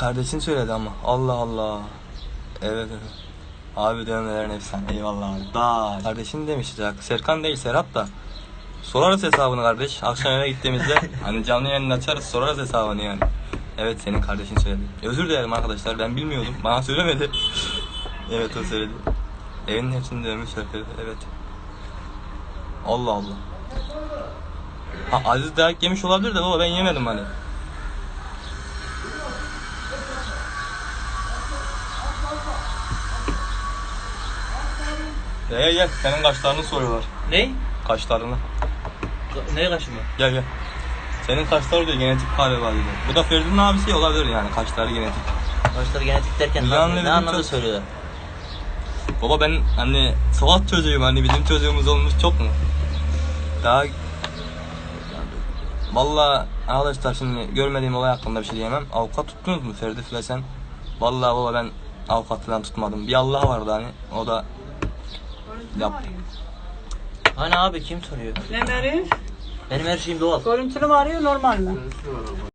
Kardeşin söyledi ama. Allah Allah. Evet evet. Abi dövmelerin efsane. Eyvallah abi. Da. Kardeşin demiş ya. Serkan değil Serhat da. Sorarız hesabını kardeş. Akşam eve gittiğimizde hani canlı yayını açarız sorarız hesabını yani. Evet senin kardeşin söyledi. Özür dilerim arkadaşlar ben bilmiyordum. Bana söylemedi. evet o söyledi. Evin hepsini dövmüş. Evet. Allah Allah. Ha, Aziz dayak yemiş olabilir de baba ben yemedim hani. Gel gel senin kaşlarını soruyorlar. Ne? Kaşlarını. Ne kaşıma? Gel gel. Senin kaşlar diyor genetik galiba diyor. Bu da Ferdi'nin abisi olabilir yani kaşları genetik. Kaşları genetik derken Ne ne, anladın ne anlamda çok- söylüyorlar? Baba ben hani sokak çocuğuyum hani bizim çocuğumuz olmuş çok mu? Daha Vallahi arkadaşlar şimdi görmediğim olay hakkında bir şey diyemem. Avukat tuttunuz mu Ferdi File sen? Vallahi baba ben avukat falan tutmadım. Bir Allah vardı hani o da yaptı. Hani abi kim soruyor? Ne Merif? Benim her şeyim doğal. Görüntülü mü arıyor normal mi?